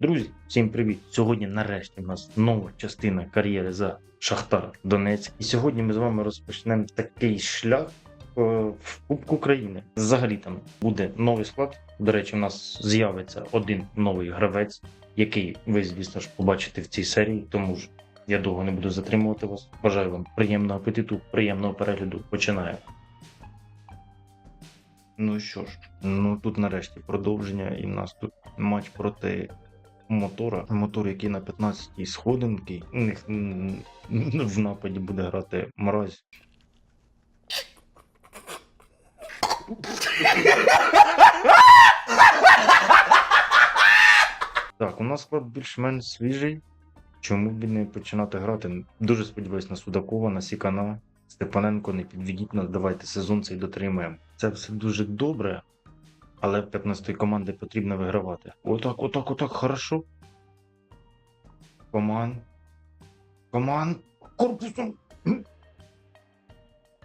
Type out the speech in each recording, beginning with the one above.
Друзі, всім привіт! Сьогодні нарешті у нас нова частина кар'єри за Шахтар Донецьк. І сьогодні ми з вами розпочнемо такий шлях е, в Кубку України. Взагалі там буде новий склад. До речі, у нас з'явиться один новий гравець, який ви, звісно ж, побачите в цій серії. Тому ж я довго не буду затримувати вас. Бажаю вам приємного апетиту, приємного перегляду. Починаємо. Ну що ж, ну тут нарешті продовження, і в нас тут матч проти мотора. Мотор, який на 15-й сходинки. У них в нападі буде грати мразь. Так, у нас склад більш-менш свіжий. Чому б не починати грати? Дуже сподіваюсь на Судакова, на Сікана. Степаненко, не підведіть нас, давайте сезон цей дотримаємо. Це все дуже добре, але в 15-ї команди потрібно вигравати. Отак, отак, отак, хорошо. Команд. Команд. Корпусом.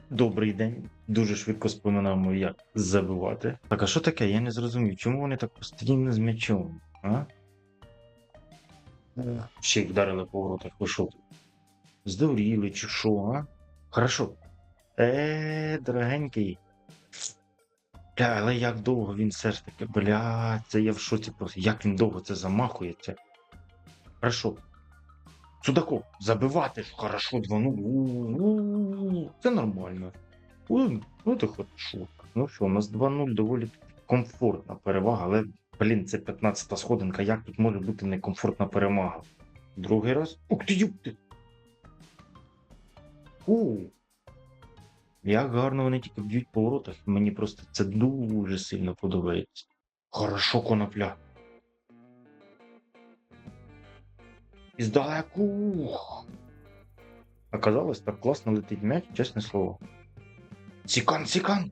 Добрий день. Дуже швидко споминаємо, як забивати. Так, а що таке? Я не зрозумів, чому вони так постійно з м'ячом? А? Ще й вдарили по воротах, ви що? Здуріли чи що, а? Хорошо. Е, дорогенький. Бля, але як довго він все ж таки, бля, це я в шоці просто. Як він довго це замахується. Хорошо. Судаков, забивати ж хорошо 2-0. У-у-у. Це нормально. Ну то хорошо. Ну що, у нас 2-0 доволі комфортна перевага, але, блін, це 15-та сходинка. Як тут може бути некомфортна перемага? Другий раз. Ух ти, юк ти. У. Як гарно вони тільки б'ють по воротах. Мені просто це дуже сильно подобається. Хорошо, конопля. І здалеку. Оказалось, так класно летить м'яч, чесне слово. Сікан, сікан.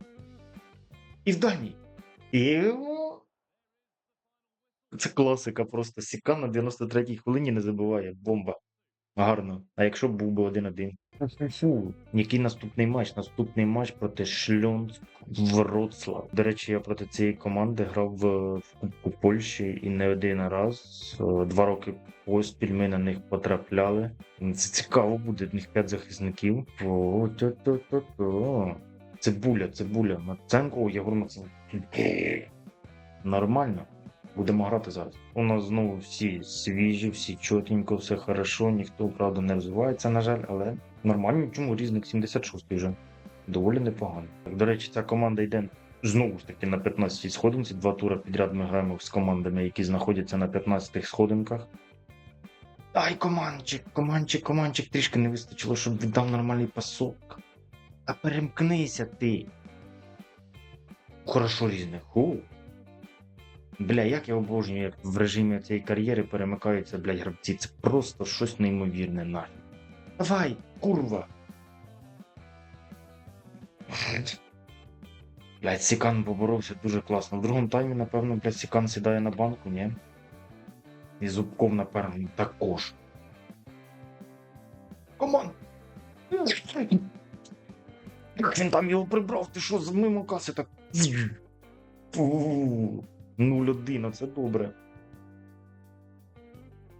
І в дальній. Це класика просто. Сікан на 93-й хвилині не забуває. Бомба. Гарно. А якщо б був би один-один? Фу. Який наступний матч? Наступний матч проти Шльонськ Вроцлав. До речі, я проти цієї команди грав в, Кубку Польщі і не один раз. Е, Два роки поспіль ми на них потрапляли. Це цікаво буде. В них п'ять захисників. О, то-то-то-то. Цибуля, цибуля. Маценко, О, Єгор Маценко. Нормально. Будемо грати зараз. У нас знову всі свіжі, всі чотенько, все хорошо, ніхто, правда, не розвивається, на жаль, але нормально, чому різник 76 вже. Доволі непогано. До речі, ця команда йде знову ж таки на 15-й сходинці. Два тури підряд ми граємо з командами, які знаходяться на 15-х сходинках. Ай, командчик, командчик, командчик, трішки не вистачило, щоб віддав нормальний пасок. А перемкнися ти. Хорошо різних. Бля, як я обожнюю, як в режимі цієї кар'єри перемикаються, блядь, гравці. Це просто щось неймовірне нафіг. Давай, курва. Блядь, Сікан поборовся дуже класно. В другому таймі, напевно, блядь, Сікан сідає на банку, ні? І Зубков, напевно, також. Команд! Як він там його прибрав? Ти що, з мимо каси так. Фу. 0-1, це добре.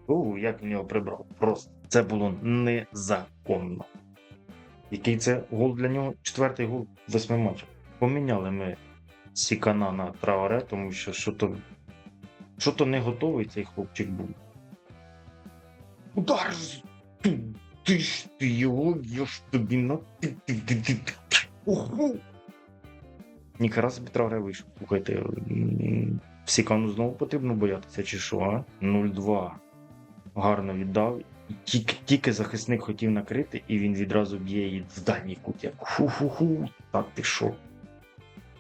О, як він його прибрав. Просто це було незаконно. Який це гол для нього? Четвертий гол восьми матчах. Поміняли ми Сікана на Траоре, тому що що то, що то не готовий цей хлопчик був. Удар! Ти, ж ти його, я ж тобі на. Оху! Ніхера собі Траоре вийшов. Слухайте, м, Сікану знову потрібно боятися, чи що, а? 0-2. Гарно віддав. Тільки, тільки захисник хотів накрити, і він відразу б'є її в дальній кут. Я Ху-ху-ху. Так ти що?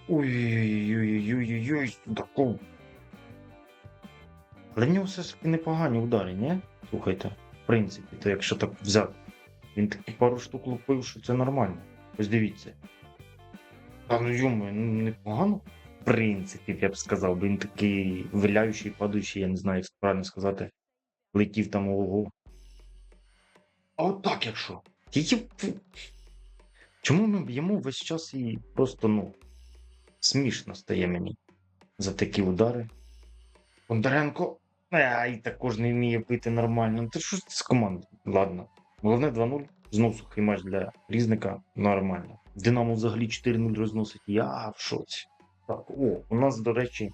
Ой-ой-ой-ой-ой-ой, Судаков. Але нього все ж таки непогані удари, ні? Слухайте, в принципі, то якщо так взяти. Він таки пару штук лупив, що це нормально. Ось дивіться. Та ну йому, ну непогано. В принципі, я б сказав, він такий виляючий, падаючий, я не знаю, як правильно сказати. Летів там ого. А от так якщо. Тільки. Чому ми б'ємо весь час і просто, ну, смішно стає мені за такі удари. Бондаренко. А, і також не вміє бити нормально. Та що з команди? Ладно. Головне 2-0. Знов сухий матч для різника. Нормально. Динамо взагалі 4-0 розносить. Я в шоці. Так, о, у нас, до речі,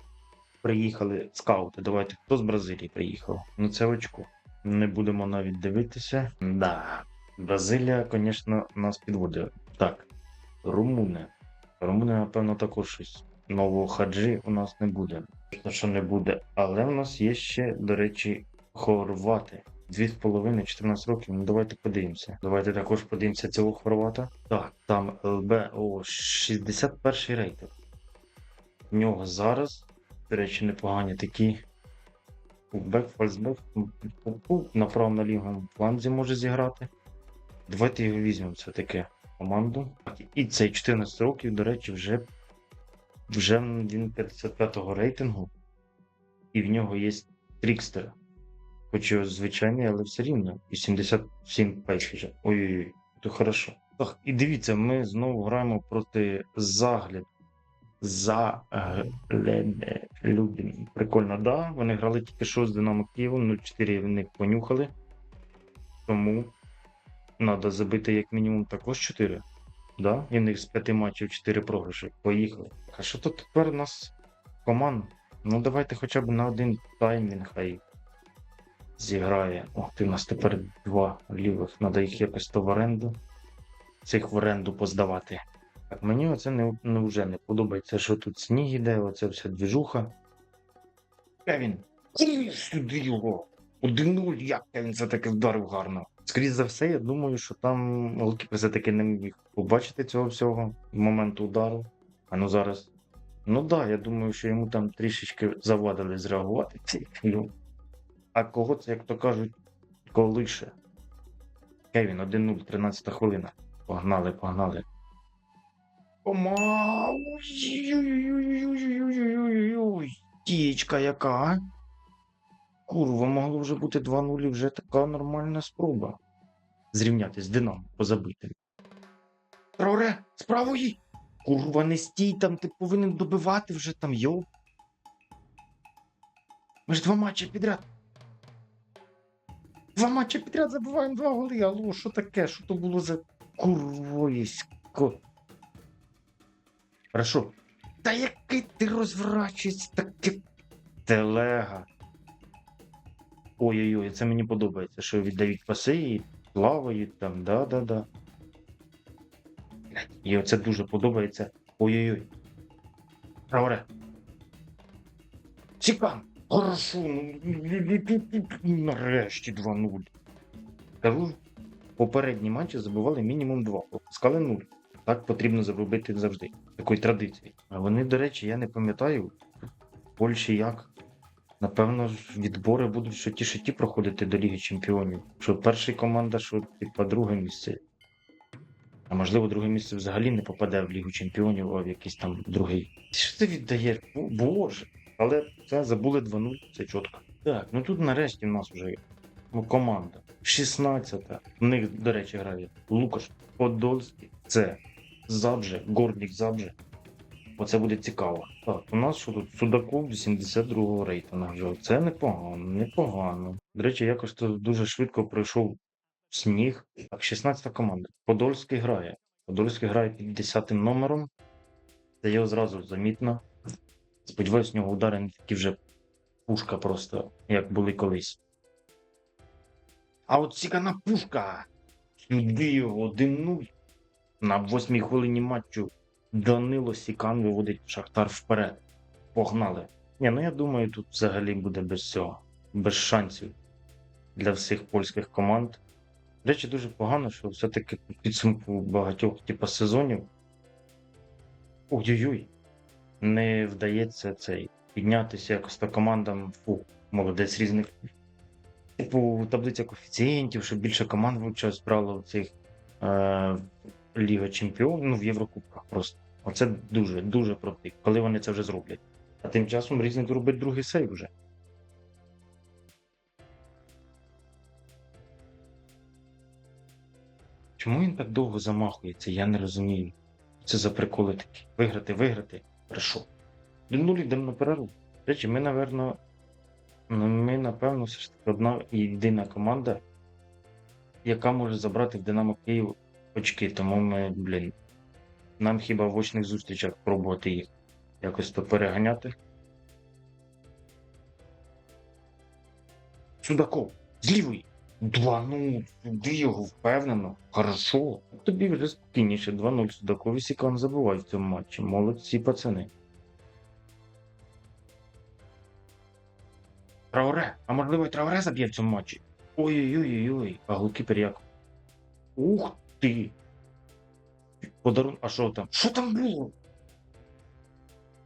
приїхали скаути. Давайте, хто з Бразилії приїхав? Ну це очко. Не будемо навіть дивитися. Да. Бразилія, звісно, нас підводить. Так, румуни. Румуни, напевно, також щось. Нового хаджі у нас не буде. Що не буде. Але в нас є ще, до речі, хорвати. Дві з половиною 14 років. Ну давайте подивимося. Давайте також подивимося цього хорвата. Так, там ЛБ о 61 рейтинг. В нього зараз, до речі, непогані такі. Бек, фальсбек, на лівому фланзі може зіграти. Давайте його візьмемо все-таки команду. І цей 14 років, до речі, вже, вже він 55-го рейтингу, і в нього є трікстер. Хоч і звичайний, але все рівно. 87 пейсажа. Ой-ой-ой, то хорошо. Так, і дивіться, ми знову граємо проти загляд. Загляд. Людин. Прикольно, да. Вони грали тільки що з Динамо Києвом, 0-4 в них понюхали. Тому треба забити як мінімум також 4. Да? І в них з 5 матчів 4 програші. Поїхали. А що тут тепер у нас команд? Ну давайте хоча б на один таймінг хай зіграє. Ох, ти у нас тепер два лівих. Треба їх якось то в оренду. Цих в оренду поздавати. Так, мені оце не, не вже не подобається, що тут сніг іде, оце вся двіжуха. Іди сюди його. 1-0, як Кевін це таки вдарив гарно. Скоріше за все, я думаю, що там голкіпер все-таки не міг побачити цього всього в момент удару. А ну зараз. Ну так, да, я думаю, що йому там трішечки завадили зреагувати. Ну, а кого це, як то кажуть, колише? Кевін 1-0, 13 хвилина. Погнали, погнали. Ома. Тієчка яка. Курва, могло вже бути 2-0 вже така нормальна спроба. Зрівняти з дином позабити. Троре, справу правої! Курва, не стій там, ти повинен добивати вже там, йо. Ми ж два матчі підряд. Два матчі підряд забиваємо два голи. Алло, що таке? Що то було за курвоїсько? Хорошо. Та який ти розворачуєшся, таке телега. Ой-ой-ой, це мені подобається, що віддають паси і плавають там, да-да-да. І оце дуже подобається. Ой-ой-ой. Праворе. Сікан! Хорошо, ну нарешті 2-0. Кажу, попередні матчі забивали мінімум 2, пропускали 0. Так потрібно зробити завжди. Такої традиції. А вони, до речі, я не пам'ятаю в Польщі як. Напевно, відбори будуть що ті, що проходити до Ліги Чемпіонів. Що перша команда, що типа друге місце. А можливо, друге місце взагалі не попаде в Лігу Чемпіонів, а в якийсь там другий. Що ти віддаєш? Боже. Але це забули 2-0, це чітко. Так, ну тут нарешті в нас вже ну, команда. 16-та. В них, до речі, грає Лукаш Подольський. Це Забже, Гордік Забже. Оце буде цікаво. Так, у нас що тут Судаков 82-го рейтингу вже. Це непогано, непогано. До речі, якось то дуже швидко пройшов сніг. Так, 16-та команда. Подольський грає. Подольський грає під 10 номером. Це його зразу замітно. Сподіваюсь, у нього удари не такі вже пушка просто, як були колись. А от сікана пушка! Сюди його 1-0. На восьмій хвилині матчу Данило Сікан виводить Шахтар вперед. Погнали. Ні, ну я думаю, тут взагалі буде без цього, без шансів для всіх польських команд. До речі, дуже погано, що все-таки підсумку багатьох типу, сезонів. Ой-ой-ой, не вдається цей піднятися якось та командам фу, молодець різних. Типу, таблиця коефіцієнтів, щоб більше команд вивчалось брало в цих е, Ліга Чемпіонів, ну в Єврокубках просто. Оце дуже, дуже проти, коли вони це вже зроблять. А тим часом різник робить другий сейв вже. Чому він так довго замахується? Я не розумію. Це за приколи такі. Виграти, виграти. Хорошо. До нулі йдемо на перерву. Речі, ми, напевно, ми, напевно, все ж таки одна єдина команда, яка може забрати в Динамо Київ очки. Тому ми, блін, нам хіба в очних зустрічах пробувати їх якось то переганяти. Судаков, з лівої. Два, ну, ти його впевнено. Хорошо. Тобі вже спокійніше. 2-0 Судаков і Сікан забувають в цьому матчі. Молодці пацани. Трауре, а можливо і Трауре заб'є в цьому матчі? Ой-ой-ой-ой, а голкіпер як? Ух ти! Подарун, а що там? Що там було?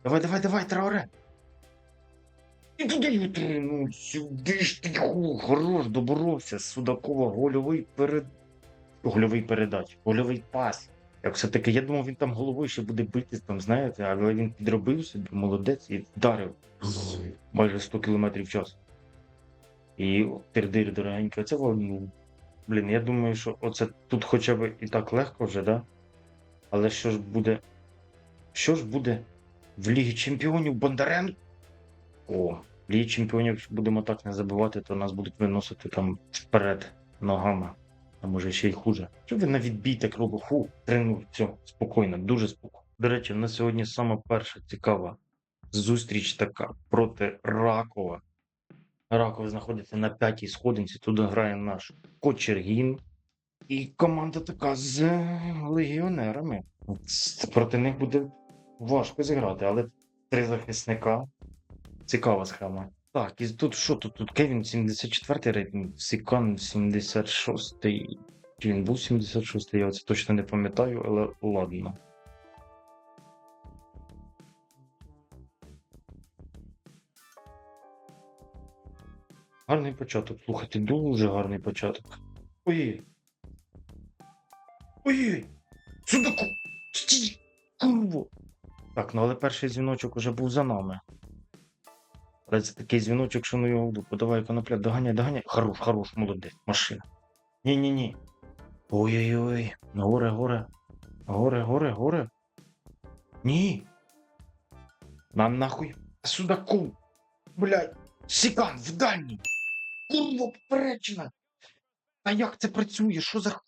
Давай, давай, давай, Трауре! Ну сюди ж ти хорош, доборовся. Судакова гольовий перед. Гольовий передач, гольовий пас. Як все-таки, я думав, він там головою ще буде битись, там, знаєте, але він підробив собі, молодець і вдарив майже 100 км в час. І тирдир дорогенько, це ну, блін, я думаю, що оце тут хоча б і так легко вже, да? Але що ж буде. Що ж буде в Лігі Чемпіонів Бондаренко? О, Лігі Чемпіонів, якщо будемо так не забувати, то нас будуть виносити там вперед ногами. А може ще й хуже. Що ви на відбій так робите? Фу, трену, все, спокійно, дуже спокійно. До речі, на сьогодні саме перша цікава зустріч така проти Ракова. Раков знаходиться на п'ятій сходинці, туди грає наш Кочергін. І команда така з легіонерами. Проти них буде важко зіграти, але три захисника. Цікава схема. Так, і тут що тут? Тут Кевін 74-й рейтинг, Сікан 76-й. Чи він був 76-й, я це точно не пам'ятаю, але ладно. Гарний початок, слухайте, дуже гарний початок. Ой. Ой. Судаку! Стій! Курво! Так, ну але перший дзвіночок уже був за нами. Але це такий дзвіночок, що ну його в дупу. Давай, конопля, доганяй, доганяй. Хорош, хорош, молодець, машина. Ні-ні-ні. Ой-ой-ой. Горе, горе. Горе, горе, горе. Ні. Нам нахуй. Судаку. Блядь. Сікан в дальній. Курва поперечина. А як це працює? Що за.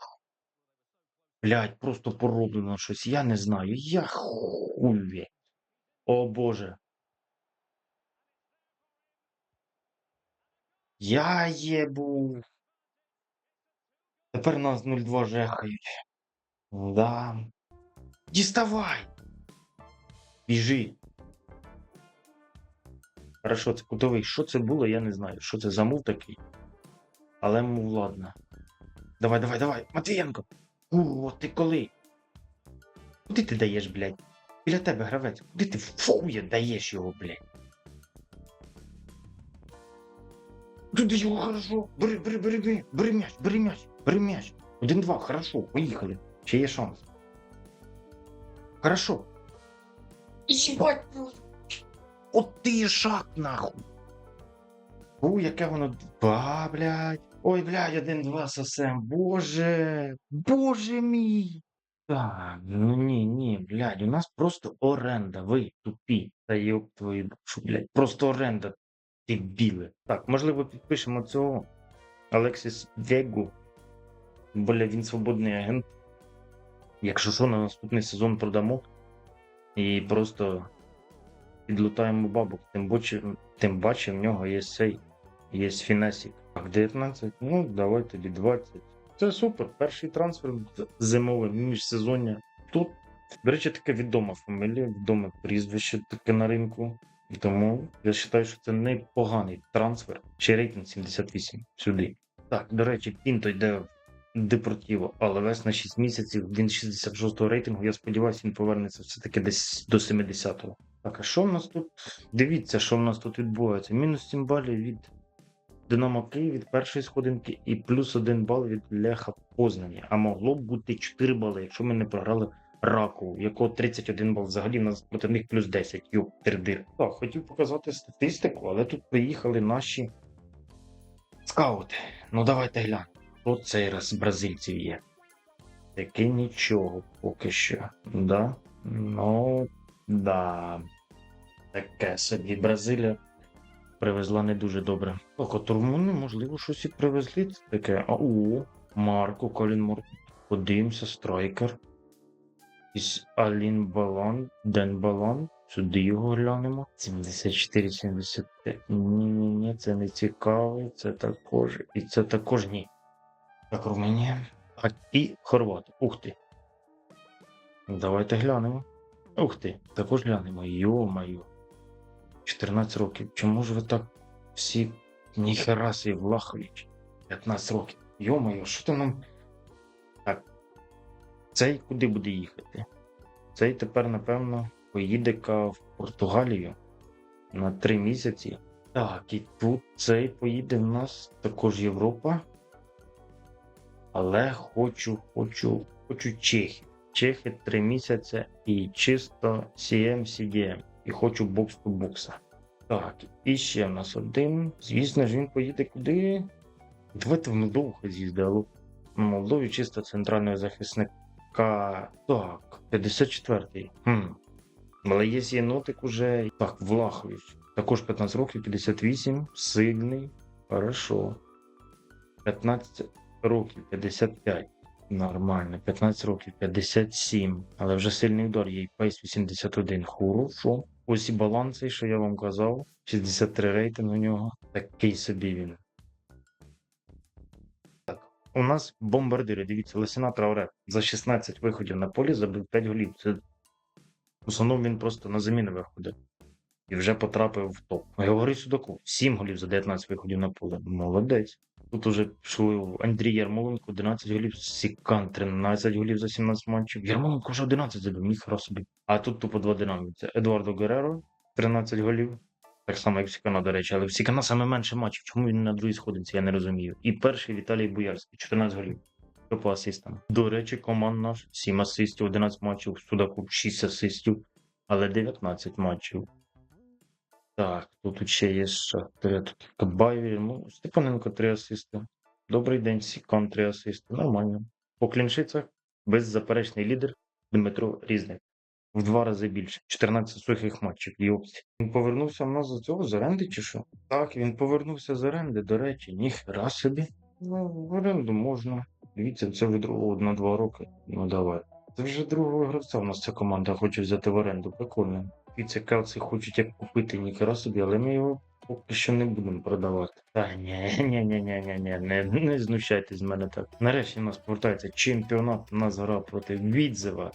Блядь, просто пороблено щось. Я не знаю. Я хуй. О Боже. Я єбу. Тепер нас 0-2 жехають. Да. Діставай! Біжи. Хорошо, це кутовий. Що це було, я не знаю. Що це за мув такий? Але мув ладно. Давай, давай, давай. Матвієнко! О, ти коли? Куди ти даєш, блядь? Біля тебе гравець. Куди ти фує даєш його, блядь? Туди його хорошо. Бери, бери, бери, бери, бери м'яч, бери м'яч, бери м'яч. Один-два, хорошо, поїхали. Ще є шанс. Хорошо. Єбать. От ти шаг, нахуй. У, яке воно. Ба, блядь. Ой, блядь, один-два совсем. Боже. Боже мій. Так, ну ні, ні, блядь, у нас просто оренда. Ви тупі. Та йоп твою душу, блядь. Просто оренда. Ти. Так, можливо, підпишемо цього. Алексіс Вегу. Бля, він свободний агент. Якщо що, на наступний сезон продамо. І просто підлутаємо бабок. Тим баче, тим паче в нього є цей. Є фінесік. Так, 19. Ну, давай тоді 20. Це супер. Перший трансфер зимовий міжсезоння. Тут, до речі, таке відома фамілія, відоме прізвище таке на ринку. Тому я вважаю, що це непоганий трансфер. Ще рейтинг 78 сюди. Так, до речі, Пінто йде в Депортіво, але весь на 6 місяців. Він 66-го рейтингу. Я сподіваюся, він повернеться все-таки десь до 70-го. Так, а що в нас тут? Дивіться, що в нас тут відбувається. Мінус 7 балів від Динамо Київ від першої сходинки і плюс 1 бал від Леха Познані. А могло б бути 4 бали, якщо ми не програли Ракову, якого 31 бал взагалі в нас проти них плюс 10. Юп, тердир. Так, хотів показати статистику, але тут приїхали наші скаути. Ну давайте глянемо. Що цей раз бразильців є? Таки нічого поки що. Да? Ну, да. Таке собі Бразилія привезла не дуже добре. Так, от румуни, можливо, щось і привезли. Таке. А, о, Марко, Колін Марко. Подивимося, страйкер. Із Алін Балан, Ден Балан. Сюди його глянемо. 74, 75. Ні, це не цікаво. Це також. І це також ні. Так, Румунія. А і Хорват. Ух ти. Давайте глянемо. Ух ти, також глянемо. Йо-моє. 14 років. Чому ж ви так всі ніхера собі влахують? 15 років. Йо-моє, що ти нам. Цей куди буде їхати? Цей тепер, напевно, поїде в Португалію на 3 місяці. Так, і тут цей поїде в нас також Європа. Але хочу, хочу, хочу Чехів. Чехи 3 місяці і чисто CM, CDM. І хочу бокс до бокса. Так, і ще в нас один. Звісно ж, він поїде куди? Давайте в Молдову хай з'їзде, в Молдові чисто центрального захисника. Так, 54-й. Хм. Але є єнотик уже. Так, Влахович. Також 15 років, 58. Сильний. Хорошо. 15 років, 55. Нормально. 15 років, 57. Але вже сильний удар є пейс 81. Хорошо. Ось і баланс, що я вам казав. 63 рейтинг у нього. Такий собі він. У нас бомбардири. Дивіться, Лесіна Трауре за 16 виходів на полі забив 5 голів. Це в основному він просто на заміни виходить. І вже потрапив в топ. Георгій Судаков 7 голів за 19 виходів на поле. Молодець. Тут уже пішли Андрій Ярмоленко 11 голів, Сікан 13 голів за 17 матчів. Ярмоленко вже 11 забив, ніхера собі. А тут тупо два динаміці. Едуардо Гереро 13 голів. Так само, як Сікана, до речі, але в Сікана саме менше матчів. Чому він на другій сходинці, я не розумію. І перший Віталій Буярський, 14 голів. Що по асистам. До речі, команд наш 7 асистів, 11 матчів, Судаков 6 асистів, але 19 матчів. Так, тут ще є Шахтаря, тут Кабаєві, ну, Степаненко 3 асисти. Добрий день, Сікан 3 асисти. Нормально. По кліншицях беззаперечний лідер Дмитро Різник. В два рази більше. 14 сухих матчів. Йопсі. Він повернувся в нас за цього з оренди чи що? Так, він повернувся з оренди, до речі, ніхера собі. Ну, в оренду можна. Дивіться, це другого на два роки. Ну давай. Це вже другого гравця у нас ця команда хоче взяти в оренду. Прикольно. Дивіться, Келси хочуть як купити ніхера собі, але ми його поки що не будемо продавати. Та ні, ні, ні, ні, ні, ні, не, не знущайтесь з мене так. Нарешті у нас повертається чемпіонат. У гра проти Відзева.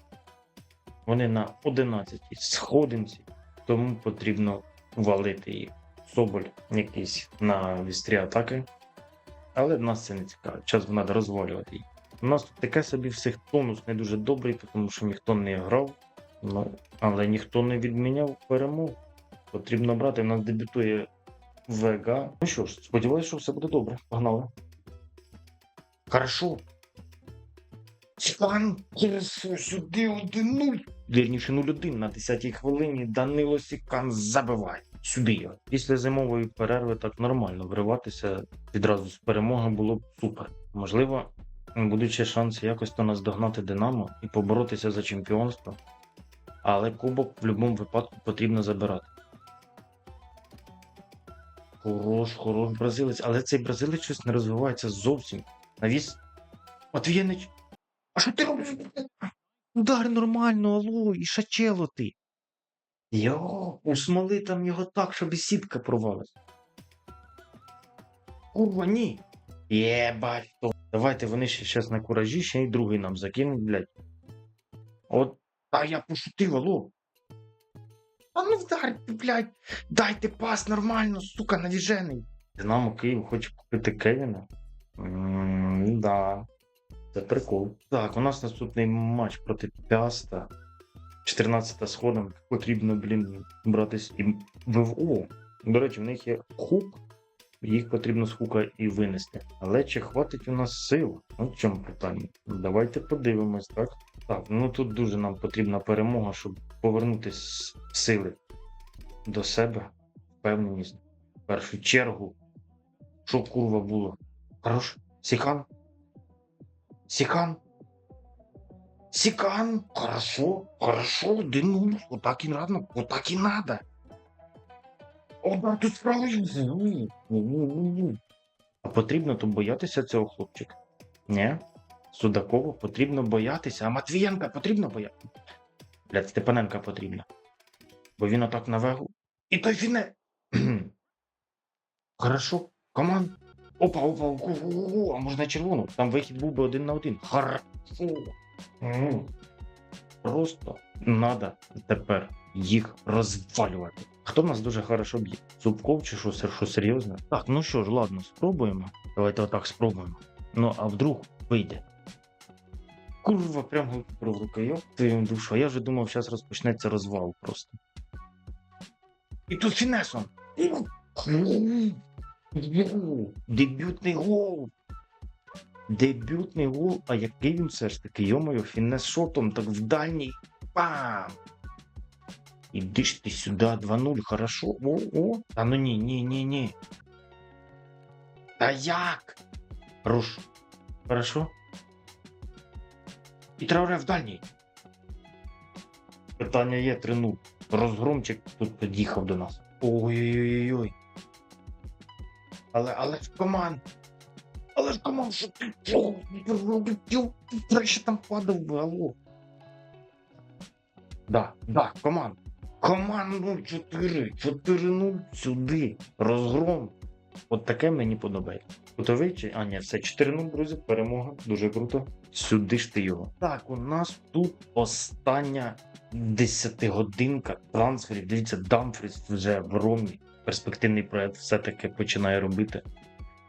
Вони на 11-й сходинці, тому потрібно валити їх. Соболь якийсь на вістрі атаки. Але нас це не цікаво. Час треба розвалювати їх. У нас тут таке собі всіх тонус не дуже добрий, тому що ніхто не грав. Ну, але ніхто не відміняв перемог. Потрібно брати. У нас дебютує Вега. Ну що ж, сподіваюся, що все буде добре. Погнали. Хорошо, сюди 1-0. Вірніше 0-1 на 10-й хвилині Данило Сікан забиває. Сюди його. Після зимової перерви так нормально вриватися відразу з перемоги було б супер. Можливо, будуть ще шанси якось то наздогнати Динамо і поборотися за чемпіонство. Але кубок в будь-якому випадку потрібно забирати. Хорош, хорош бразилець, але цей бразилець щось не розвивається зовсім. Навіс. Матвієнич. А що ти робиш? Удар нормально, алло, і шачело ти. Йо, усмоли там його так, щоб і сітка порвалась. Курва, ні. Єбать. то. Давайте вони ще щас на куражі, ще й другий нам закинуть, блядь. От, а я пошутив, алло. А ну вдарте, блядь, дайте пас нормально, сука, навіжений. Динамо Київ хоче купити Кевіна. М, Да. Це прикол. Так, у нас наступний матч проти Пяста. 14 сходом. Потрібно, блін, братись і ВВО. До речі, в них є хук. Їх потрібно з хука і винести. Але чи хватить у нас сил? Ну, в чому питання? Давайте подивимось, так? Так, ну тут дуже нам потрібна перемога, щоб повернути сили до себе. Впевненість. В першу чергу. Щоб курва було. Хорош. Сікан. Сікан. Сикан, хорошо, хорошо, да ну, вот так и надо, вот так и надо. О, да, тут ні, ні. А потрібно то боятися цього хлопчика? Ні? Судакова потрібно боятися, а Матвієнка потрібно боятися. Блядь, Степаненка потрібно. Бо він отак на вегу. І той фіне. Хорошо, команд. Опа, опа, опа, опа, а можна червону. Там вихід був би один на один. Хорошо. Просто надо тепер їх розвалювати. Хто нас дуже хорошо б'є? Зубков чи що, що серйозно? Так, ну що ж, ладно, спробуємо. Давайте отак спробуємо. Ну, а вдруг вийде. Курва, прямо в руку, йоп твою душу. А я вже думав, зараз розпочнеться розвал просто. І тут фінесом. Дебютний гол. Дебютний гол, а який він все ж таки, йомою, фінес шотом, так в дальній. Пам! Іди ж ти сюди, 2-0, хорошо. О, о. Та ну ні, ні, ні, ні. Та як? Руш. Хорошо? І Трауре в дальній. Питання є 3-0. Розгромчик тут під'їхав до нас. Ой-ой-ой-ой. Але, але ж команд. Але ж команд, що ти чого? Краще там падав алло. Да, да, команд. Команд 0-4. 4-0 сюди. Розгром. От таке мені подобається. Готовий чи? А, ні, все, 4-0, друзі, перемога. Дуже круто. Сюди ж ти його. Так, у нас тут остання 10-годинка трансферів. Дивіться, Дамфріс вже в Ромі. Перспективний проект все-таки починає робити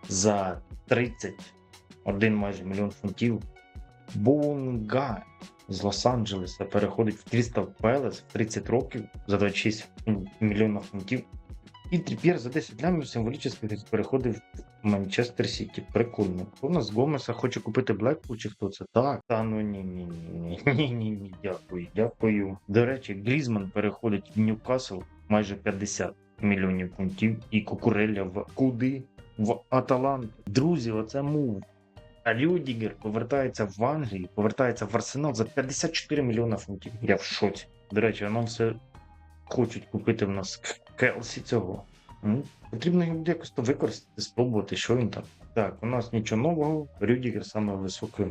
за 31 майже мільйон фунтів. Бонга з Лос-Анджелеса переходить в Крістал Пелес в 30 років за 26 мільйонів фунтів. І Тріп'єр за 10 лямів символічно переходив в Манчестер Сіті. Прикольно. У нас Гомеса хоче купити Блекпул чи хто це? Так. Та ну ні, ні, ні, ні, ні, ні, ні, дякую, дякую. До речі, Грізман переходить в Ньюкасл майже 50 мільйонів фунтів і Кукурелля в куди? В Аталант. Друзі, оце мув. А Рюдігер повертається в Англію, повертається в Арсенал за 54 мільйона фунтів. Я в шоці. До речі, все хочуть купити в нас Келсі цього. Ну, потрібно якось то використати, спробувати, що він там. Так, у нас нічого нового. Рюдігер саме висока,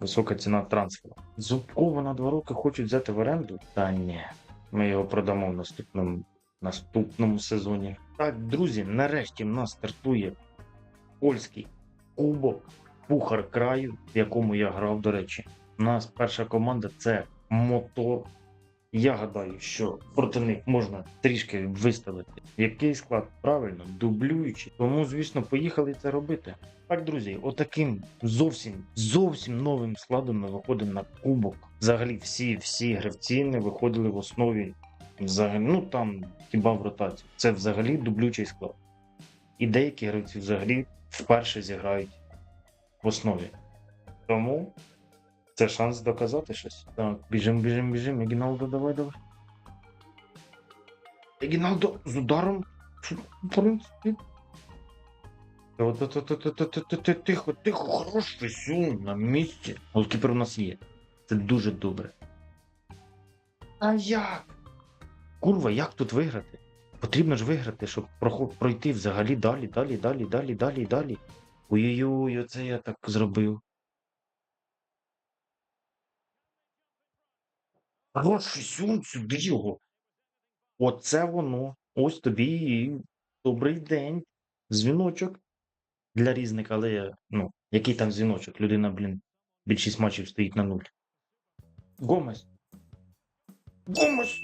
висока ціна трансферу. Зубкова на два роки хочуть взяти в оренду? Та ні. Ми його продамо в наступному, наступному сезоні. Так, друзі, нарешті в нас стартує польський кубок Пухар краю, в якому я грав, до речі. У нас перша команда це мотор. Я гадаю, що проти них можна трішки виставити. Який склад правильно, дублюючи. Тому, звісно, поїхали це робити. Так, друзі, отаким зовсім зовсім новим складом ми виходимо на кубок. Взагалі, всі всі гравці не виходили в основі взагалі, ну там хіба в ротацію. Це взагалі дублючий склад. І деякі гравці взагалі вперше зіграють в основі. Тому це шанс доказати щось. Так, біжим, біжим, біжим. Егіналдо, давай, давай. Егіналдо з ударом. В принципі. Тихо, тихо, хороший сюн на місці. Голкіпер у нас є. Це дуже добре. А як? Курва, як тут виграти? Потрібно ж виграти, щоб пройти взагалі далі, далі, далі, далі, далі, далі. Ой-ой-ой, оце я так зробив. Хороший сюн, сюди його. Оце воно. Ось тобі і добрий день. Дзвіночок для різника, але ну, який там дзвіночок? Людина, блін, більшість матчів стоїть на нуль. Гомес. Гомес!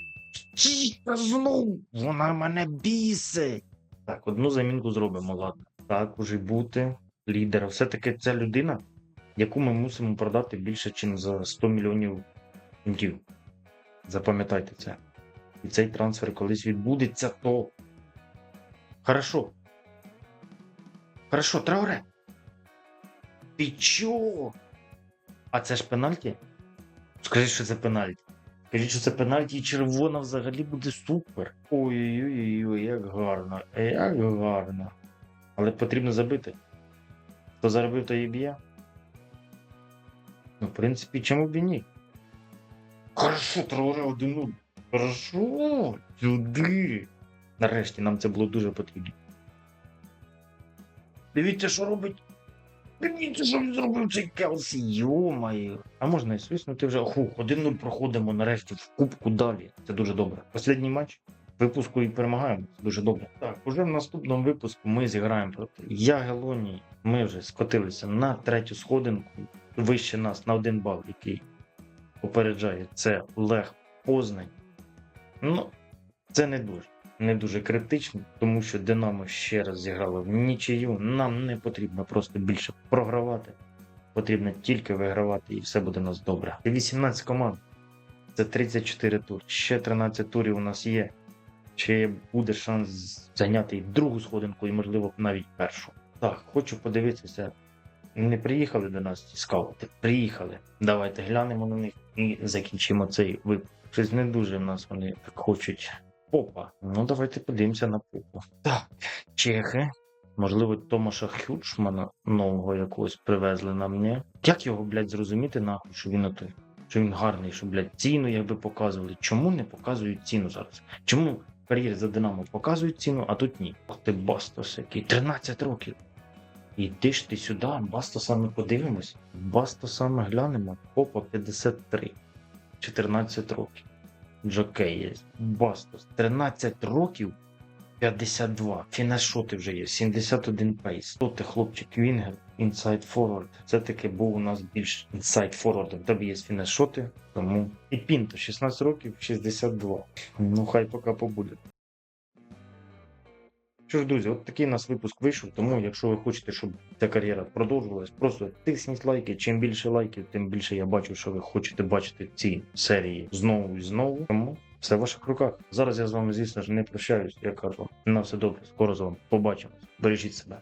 Чіка знов! Вона мене бісить! Так, одну замінку зробимо, ладно. Так, уже бути лідера. Все-таки це людина, яку ми мусимо продати більше, ніж за 100 мільйонів фунтів. Запам'ятайте це. І цей трансфер колись відбудеться, то. Хорошо. Хорошо, Трауре. Ти чо? А це ж пенальті? Скажи, що це пенальті. Скажіть, що це пенальті і червона взагалі буде супер. Ой-ой-ой, як гарно, як гарно. Але потрібно забити. Хто заробив, то і б'є. Ну, в принципі, чому б і ні? Хорошо, Трауре 1-0. Хорошо, сюди. Нарешті нам це було дуже потрібно. Дивіться, що робить. Дивіться, що він зробив цей Келсі, йомаю. А можна і свиснути вже. Хух, 1-0 проходимо нарешті в кубку далі. Це дуже добре. Останній матч. Випуску і перемагаємо. Це дуже добре. Так, уже в наступному випуску ми зіграємо проти Ягелонії. Ми вже скотилися на третю сходинку. Вище нас на один бал, який попереджає. Це Лег Познань. Ну, це не дуже. Не дуже критично, тому що Динамо ще раз зіграло в нічию. Нам не потрібно просто більше програвати. Потрібно тільки вигравати, і все буде у нас добре. 18 команд. Це 34 тур. Ще 13 турів у нас є. Чи буде шанс зайняти і другу сходинку, і, можливо, навіть першу. Так, хочу подивитися. Не приїхали до нас ці скаути. Приїхали. Давайте глянемо на них і закінчимо цей випуск. Щось не дуже в нас вони так хочуть. Попа. Ну, давайте подивимося на попу. Так, чехи. Можливо, Томаша Хюшмана нового якогось привезли на мені. Як його, блядь, зрозуміти, нахуй, що він отой? Що він гарний, що, блядь, ціну якби показували. Чому не показують ціну зараз? Чому в кар'єрі за Динамо показують ціну, а тут ні? Ох ти Бастос який, 13 років. Іди ж ти сюди, Бастоса ми подивимось. Бастоса ми глянемо. Попа 53. 14 років. Джокей є. Бастос. 13 років. 52. Фінешоти вже є. 71 пейс. Тут хлопчик Вінгер, інсайд форвард. Це таки був у нас більш інсайд форвардом. Тобі є фінешоти, тому. І Пінто 16 років, 62. Ну хай поки побуде. Що ж, друзі, от такий у нас випуск вийшов. Тому, якщо ви хочете, щоб ця кар'єра продовжувалась, просто тисніть лайки. Чим більше лайків, тим більше я бачу, що ви хочете бачити ці серії знову і знову. Тому все в ваших руках. Зараз я з вами, звісно ж, не прощаюсь. Я кажу, на все добре. Скоро з вами побачимось. Бережіть себе.